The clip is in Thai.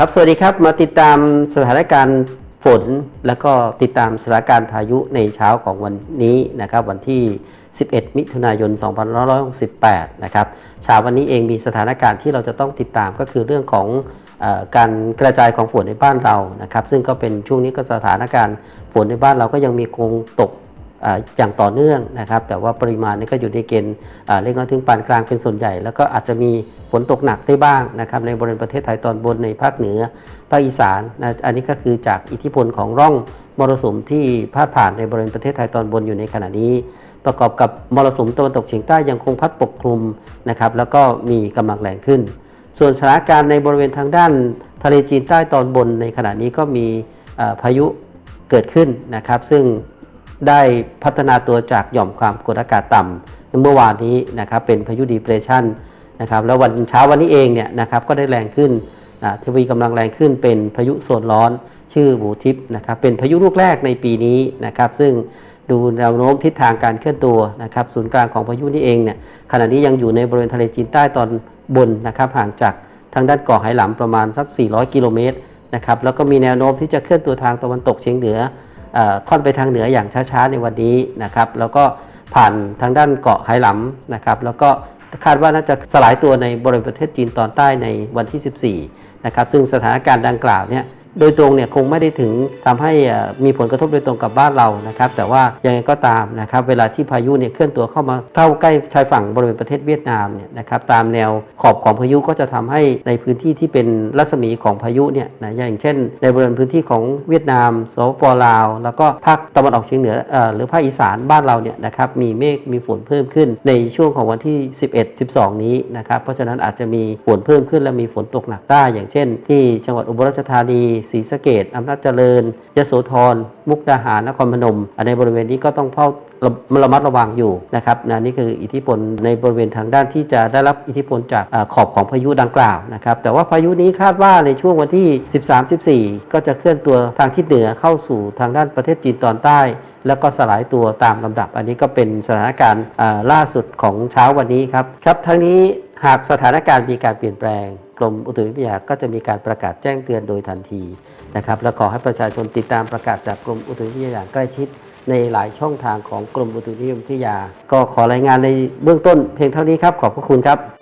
ครับ สวัสดีครับ มาติดตามสถานการณ์ฝน แล้วก็ติดตามสถานการณ์พายุในเช้าของวันนี้นะครับ วันที่ 11 มิถุนายน 2568 นะครับเช้าวันนี้เองมีสถานการณ์ที่เราจะต้องติดตามก็คือเรื่องของอการกระจายของฝนในบ้านเรานะครับ ซึ่งก็เป็นช่วงนี้ก็สถานการณ์ฝนในบ้านเราก็ยังมีคงตก อย่างต่อเนื่องนะครับ แต่ว่าปริมาณนี่ก็อยู่ในเกณฑ์เล็กน้อยถึงปานกลางเป็นส่วนใหญ่ แล้วก็อาจจะมีฝนตกหนักได้บ้างนะครับในบริเวณประเทศไทยตอนบนในภาคเหนือภาคอีสานนะอันนี้ก็คือจากอิทธิพลของร่องมรสุมที่พาดผ่านในบริเวณประเทศไทยตอนบนอยู่ในขณะนี้ ประกอบกับมรสุมตะวันตกเฉียงใต้ยังคงพัดปกคลุมนะครับแล้วก็มีกำลังแรงขึ้น ส่วนสถานการณ์ในบริเวณทางด้านทะเลจีนใต้ตอนบนในขณะนี้ก็มีพายุเกิดขึ้นนะครับ ซึ่ง ได้พัฒนาตัวจากหย่อมความกดอากาศต่ำเมื่อวานนี้นะครับเป็นพายุดีเพรสชันนะครับแล้ววันเช้าวันนี้เองเนี่ยนะครับก็ได้แรงขึ้นอ่าทวีกำลังแรงขึ้นเป็นพายุโซนร้อนชื่อหมูทิพย์นะครับเป็นพายุลูกแรกในปีนี้นะครับซึ่งดูแนวโน้มทิศทางการเคลื่อนตัวนะครับศูนย์กลางของพายุนี้เองเนี่ยขณะนี้ยังอยู่ในบริเวณทะเลจีนใต้ตอนบนนะครับห่างจากทางด้านเกาะไหหลำประมาณสัก 400 กิโลเมตรนะครับแล้วก็มีแนวโน้มที่จะเคลื่อนตัวทางตะวันตกเฉียงเหนือ ค่อนไปทางเหนืออย่างช้าๆในวันนี้นะครับแล้วก็ผ่านทางด้านเกาะไหหลำนะครับแล้วก็คาดว่าน่าจะสลายตัวในบริเวณประเทศจีนตอนใต้ในวันที่ 14 นะครับ ซึ่งสถานการณ์ดังกล่าวเนี่ย โดยตรงเนี่ยคงไม่ได้ถึงทำให้มีผลกระทบโดยตรงกับบ้านเรานะครับ แต่ว่ายังไงก็ตามนะครับเวลาที่พายุเนี่ยเคลื่อนตัวเข้ามาเข้าใกล้ชายฝั่งบริเวณประเทศเวียดนามเนี่ยนะครับตามแนวขอบของพายุก็จะทำให้ในพื้นที่ที่เป็นรัศมีของพายุเนี่ยนะอย่างเช่น ในบริเวณพื้นที่ของเวียดนามสปลาว แล้วก็ภาคตะวันออกเฉียงเหนือเอ่อหรือภาคอีสานบ้านเราเนี่ยนะครับมีเมฆมีฝนเพิ่มขึ้นในช่วงของวันที่ 11 12 นี้นะครับเพราะฉะนั้นอาจจะมีฝนเพิ่มขึ้นและมีฝนตกหนักได้อย่างเช่น ที่จังหวัดอุบลราชธานีศรีสะเกษอำนาจเจริญยโสธร มุกดาหารนครพนมอันในบริเวณนี้ก็ต้องเฝ้าระระมัดระวังอยู่นะครับนะนี่คืออิทธิพลในบริเวณทางด้านที่จะได้รับอิทธิพลจากอขอบของพายุดังกล่าวนะครับแต่ว่าพายุนี้คาดว่าในช่วงวันที่ 13-14 ก็จะเคลื่อนตัวทางทิศเหนือเข้าสู่ทางด้านประเทศจีนตอนใต้แล้วก็สลายตัวตามลำดับ อันนี้ก็เป็นสถานการณ์ล่าสุดของเช้าวันนี้ครับ ครับทั้งนี้หากสถานการณ์มีการเปลี่ยนแปลง กรมอุตุนิยมวิทยาก็จะมีการประกาศแจ้งเตือนโดยทันทีนะครับและขอให้ประชาชนติดตามประกาศจากกรมอุตุนิยมวิทยาอย่างใกล้ชิด ในหลายช่องทางของกรมอุตุนิยมวิทยา ก็ขอรายงานในเบื้องต้นเพียงเท่านี้ครับขอบพระคุณครับ